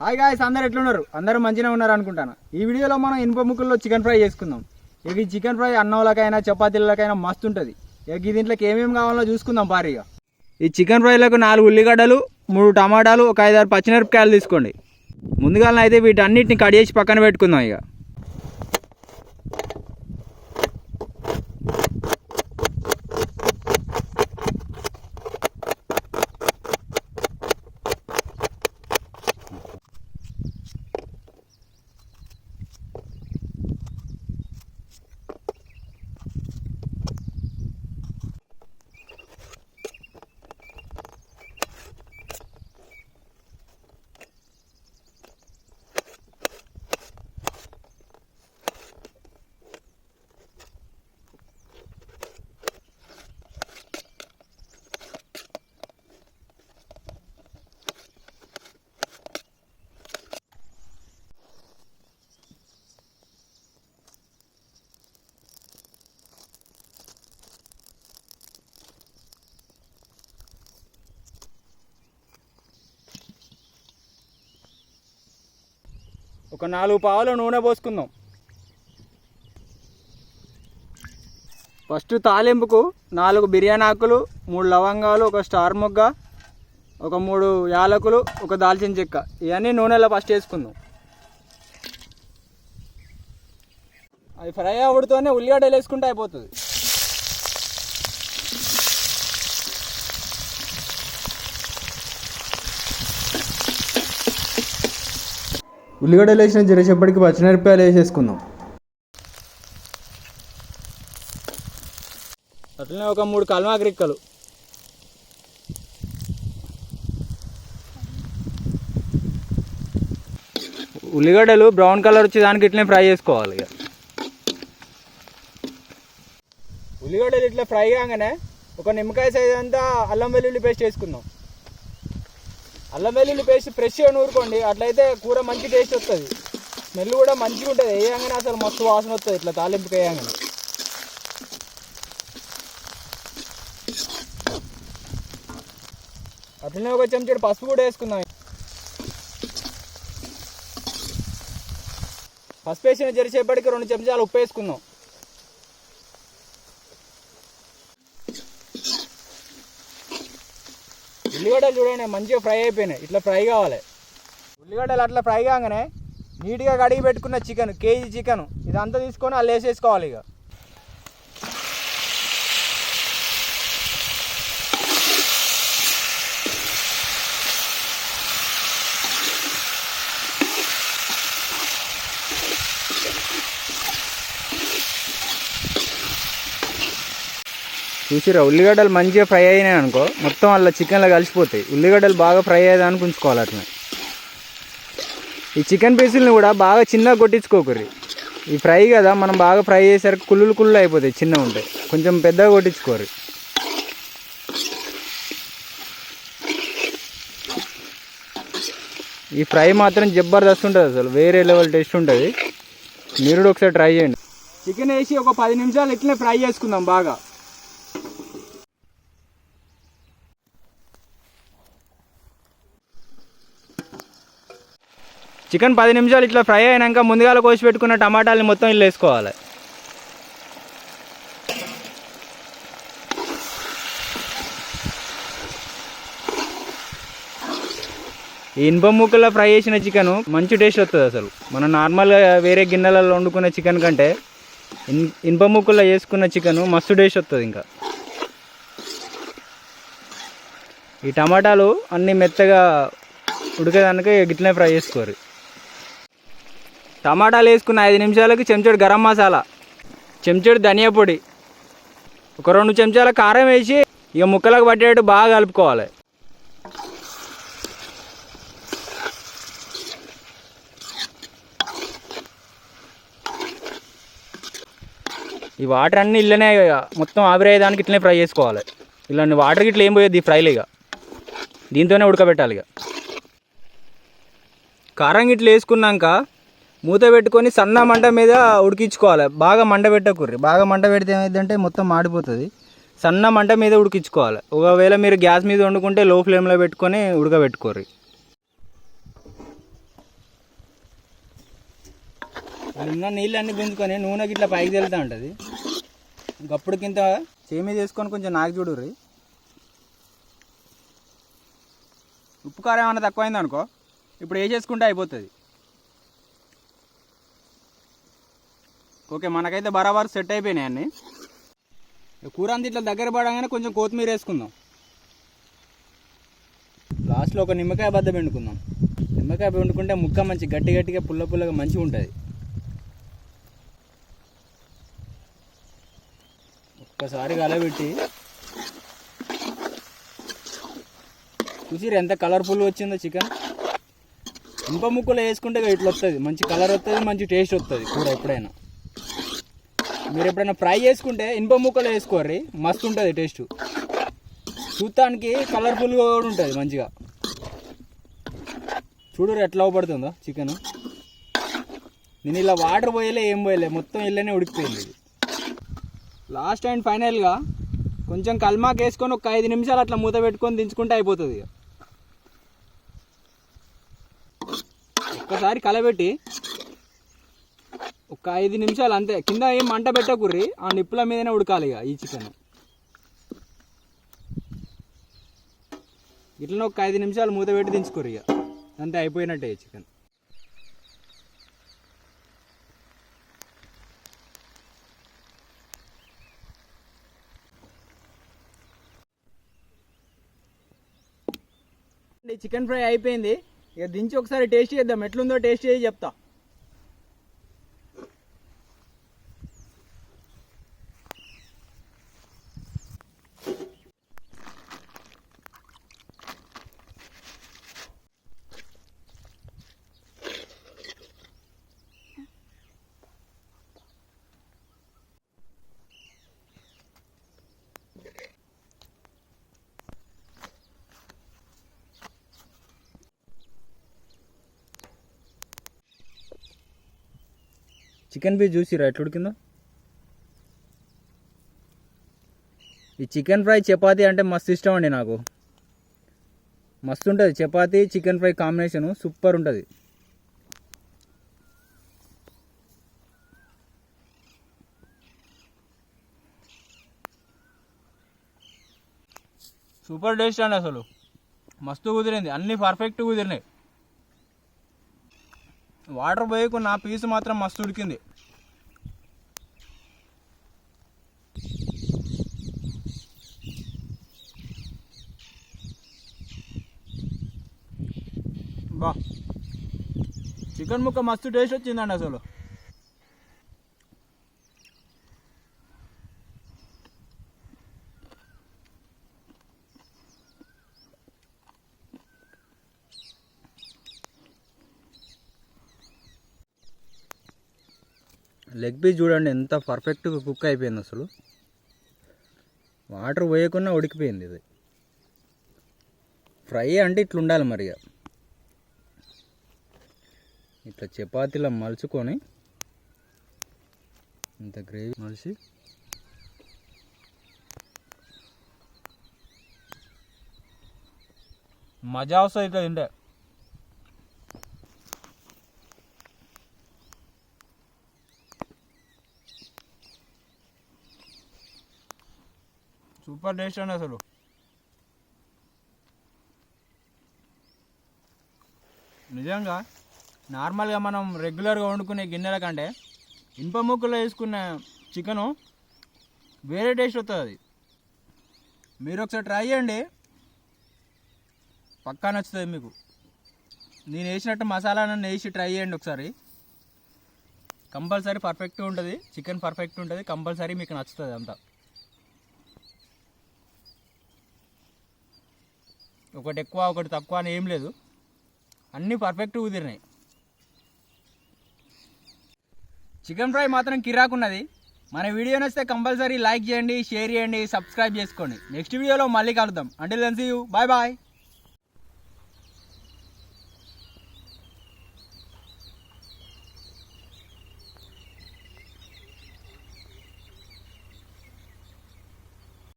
Hi guys అందరు ఎట్లున్నారు? అందరూ మంచిగా ఉన్నారు అనుకుంటాను. ఈ వీడియోలో మనం ఇనుప ముక్కల్లో చికెన్ ఫ్రై చేసుకుందాం. ఇక ఈ చికెన్ ఫ్రై అన్నంలకైనా చపాతీలకైనా మస్తు ఉంటుంది. ఇక ఈ దీంట్లోకి ఏమేమి కావాలో చూసుకుందాం భారీగా ఈ చికెన్ ఫ్రైలకు నాలుగు ఉల్లిగడ్డలు మూడు టమాటాలు ఒక ఐదారు పచ్చిమిరపకాయలు తీసుకోండి. ముందుగా అయితే వీటన్నిటిని కట్ చేసి పక్కన పెట్టుకుందాం ఇక. ఒక నాలుగు పావుల నూనె పోసుకుందాం. ఫస్ట్ తాలింపుకు నాలుగు బిర్యానీ ఆకులు మూడు లవంగాలు ఒక స్టార్ మొగ్గ ఒక మూడు యాలకులు ఒక దాల్చిన చెక్క. ఇవన్నీ నూనెలో ఫస్ట్ వేసుకుందాం. అది ఫ్రై అవ్వడుతోనే ఉల్లిగడ్డలు వేసుకుంటే అయిపోతుంది. ఉల్లిగడ్డలు వేసిన జరసేపటికి పచ్చిమిరపకాయలు వేసేసుకుందాం. అట్లనే ఒక మూడు కల్మాకి ఉల్లిగడ్డలు బ్రౌన్ కలర్ వచ్చేదానికి ఇట్లనే ఫ్రై చేసుకోవాలి ఇక. ఉల్లిగడ్డలు ఇట్లా ఫ్రై కాగానే ఒక నిమ్మకాయ సైజ్ అంతా అల్లం వెల్లుల్లి పేస్ట్ వేసుకుందాం. అల్లం వెల్లుల్లి పేస్ట్ ఫ్రెష్గా నూరుకోండి. అట్లయితే కూర మంచి టేస్ట్ వస్తుంది. స్మెల్ కూడా మంచిగా ఉంటుంది. వేయంగానే అసలు మస్తు వాసన వస్తుంది ఇట్లా తాలింపుకి వేయంగానే. అట్లనే ఒక చెంచాడు పసుపు కూడా వేసుకుందాం. పసుపు వేసిన జరిసేపటికి రెండు చెంచాలు ఉప్పు వేసుకుందాం. ఉల్లిగడ్డలు చూడండి మంచిగా ఫ్రై అయిపోయినాయి. ఇట్లా ఫ్రై కావాలి. ఉల్లిగడ్డలు అట్లా ఫ్రై కాగానే నీట్గా కడిగి పెట్టుకున్న చికెన్ కేజీ చికెన్ ఇదంతా తీసుకొని అల్లు వేసేసుకోవాలి ఇక. చూసిరా ఉల్లిగడ్డలు మంచిగా ఫ్రై అయినాయి అనుకో మొత్తం అలా చికెన్లో కలిసిపోతాయి. ఉల్లిగడ్డలు బాగా ఫ్రై అయ్యేదానికి ఉంచుకోవాలి అట్లా ఈ చికెన్ పీసుల్ని కూడా బాగా చిన్నగా కొట్టించుకోకర్రి. ఈ ఫ్రై కదా మనం బాగా ఫ్రై చేసరికి కుళ్ళులు కుళ్ళు అయిపోతాయి చిన్నగా ఉంటాయి కొంచెం పెద్దగా కొట్టించుకోరు ఈ ఫ్రై మాత్రం జబర్దస్త్ ఉంటుంది అసలు వేరే లెవెల్ టేస్ట్ ఉంటుంది. మీరు కూడా ఒకసారి ట్రై చేయండి. చికెన్ వేసి ఒక పది నిమిషాలు ఇట్లనే ఫ్రై చేసుకుందాం బాగా. చికెన్ పది నిమిషాలు ఇట్లా ఫ్రై అయినాక ముందుగాల కోసి పెట్టుకున్న టమాటాలని మొత్తం ఇల్లు వేసుకోవాలి. ఈ ఇనుప ముక్కల్లో ఫ్రై చేసిన చికెన్ మంచి టేస్ట్ వస్తుంది అసలు. మనం నార్మల్గా వేరే గిన్నెలలో వండుకున్న చికెన్ కంటే ఇన్ ఇనుప ముక్కల్లో వేసుకున్న చికెన్ మస్తు టేస్ట్ వస్తుంది ఇంకా. ఈ టమాటాలు అన్నీ మెత్తగా ఉడికేదానికి గిట్లనే ఫ్రై చేసుకోరు. టమాటాలు వేసుకున్న ఐదు నిమిషాలకి చెంచాడు గరం మసాలా చెంచాడు ధనియా పొడి ఒక రెండు చెంచాల కారం వేసి ఇక ముక్కలకు పట్టేట్టు బాగా కలుపుకోవాలి. ఈ వాటర్ అన్నీ ఇళ్ళనే ఇక మొత్తం ఆవిరయ్యేదానికి ఇట్లనే ఫ్రై చేసుకోవాలి. ఇలాంటి వాటర్ ఇట్లా ఏం పోయేది ఫ్రైలు ఇక. దీంతోనే ఉడకబెట్టాలి ఇక. కారం ఇట్లా వేసుకున్నాక మూత పెట్టుకొని సన్న మంట మీద ఉడికించుకోవాలి. బాగా మంట పెట్టకుర్రి. బాగా మంట పెడితే ఏమైందంటే మొత్తం మాడిపోతుంది. సన్న మంట మీద ఉడికించుకోవాలి. ఒకవేళ మీరు గ్యాస్ మీద వండుకుంటే లో ఫ్లేమ్లో పెట్టుకొని ఉడకబెట్టుకోర్రి. ఉన్న నీళ్ళన్నీ గుంజుకొని నూనె గిట్ల పైకి తెలుతూ ఉంటుంది. ఇంకప్పుడు కింద చేమి చేసుకొని కొంచెం నాకు చూడుర్రి. ఉప్పు కారం ఏమైనా తక్కువైంది అనుకో ఇప్పుడు వేసేసుకుంటే చేసుకుంటే అయిపోతుంది. ఓకే మనకైతే బరాబర్ సెట్ అయిపోయినాయి అన్నీ. కూర అంతా ఇట్లా దగ్గర పడగానే కొంచెం కొత్తిమీర వేసుకుందాం. లాస్ట్లో ఒక నిమ్మకాయ బద్ద పెండుకుందాం. నిమ్మకాయ పెండుకుంటే ముక్క మంచి గట్టి గట్టిగా పుల్ల పుల్లగా మంచిగా ఉంటుంది. ఒక్కసారి కలబెట్టి చూసిరు ఎంత కలర్ఫుల్ వచ్చిందో చికెన్? ఇంప ముక్కలు వేసుకుంటే ఇట్లా వస్తుంది. మంచి కలర్ వస్తుంది మంచి టేస్ట్ వస్తుంది కూర ఎప్పుడైనా. మీరు ఎప్పుడైనా ఫ్రై చేసుకుంటే ఇనుప ముక్కలు వేసుకోర్రి. మస్తు ఉంటుంది టేస్ట్. చూడటానికి కలర్ఫుల్గా కూడా ఉంటుంది మంచిగా. చూడరు ఎట్లా అవపడుతుందో చికెన్. నేను ఇలా వాటర్ పోయలే ఏం పోయలే మొత్తం ఇళ్ళనే ఉడికిపోయింది ఇది. లాస్ట్ అండ్ ఫైనల్గా కొంచెం కల్మాకు వేసుకొని ఒక ఐదు నిమిషాలు అట్లా మూత పెట్టుకొని దించుకుంటే అయిపోతుంది ఇక. ఒక్కసారి కలబెట్టి ఒక ఐదు నిమిషాలు అంతే. కింద ఏం మంట పెట్టకుర్రి ఆ నిప్పుల మీదనే ఉడకాలి ఇక ఈ చికెన్. ఇట్లనే ఒక ఐదు నిమిషాలు మూత పెట్టి దించుకోరు ఇక. అంతే అయిపోయినట్టే ఈ చికెన్. చికెన్ ఫ్రై అయిపోయింది. ఇక దించి ఒకసారి టేస్ట్ చేద్దాం. ఎట్లుందో టేస్ట్ చేసి చెప్తా. చికెన్ పీస్ చూసిరా ఎట్లుడికిందో ఈ చికెన్ ఫ్రై చపాతీ అంటే మస్తు ఇష్టం అండి నాకు. మస్తు ఉంటుంది chapati chicken fry combination super ఉంటుంది సూపర్ టేస్ట్ అండి అసలు. మస్తు కుదిరింది. అన్నీ పర్ఫెక్ట్ కుదిరినాయి. వాటర్ పోయకుండా పీస్ మాత్రం మస్తు ఉడికింది. బా. చికెన్ ముక్క మస్తు టేస్ట్ వచ్చిందండి అసలు. లెగ్ పీస్ చూడండి ఎంత పర్ఫెక్ట్గా కుక్ అయిపోయింది అసలు. వాటర్ పోయకుండా ఉడికిపోయింది ఇది. ఫ్రై అంటే ఇట్లా ఉండాలి మరి ఇక. ఇట్లా చపాతీలో మలుచుకొని ఇంత గ్రేవీ మలిసి మజా వస్తుంది ఇట్లా తింటే. సూపర్ టేస్ట్ అండి అసలు. నిజంగా నార్మల్గా మనం రెగ్యులర్గా వండుకునే గిన్నెల కంటే ఇనుప ముక్కలో వేసుకున్న చికెను వేరే టేస్ట్ వస్తుంది అది. మీరు ఒకసారి ట్రై చేయండి. పక్కా నచ్చుతుంది మీకు. నేను వేసినట్టు మసాలా నన్ను వేసి ట్రై చేయండి ఒకసారి. కంపల్సరీ పర్ఫెక్ట్ ఉంటుంది. చికెన్ పర్ఫెక్ట్ ఉంటుంది. కంపల్సరీ మీకు నచ్చుతుంది అంతా. ఒకటి ఎక్కువ ఒకటి తక్కువ అని ఏం లేదు. అన్నీ పర్ఫెక్ట్ కుదిరినాయి. చికెన్ ఫ్రై మాత్రం కిరాకున్నది. మన వీడియో నచ్చితే కంపల్సరీ లైక్ చేయండి షేర్ చేయండి సబ్స్క్రైబ్ చేసుకోండి. నెక్స్ట్ వీడియోలో మళ్ళీ కలుద్దాం. అంటే లెన్స్ యూ బాయ్ బాయ్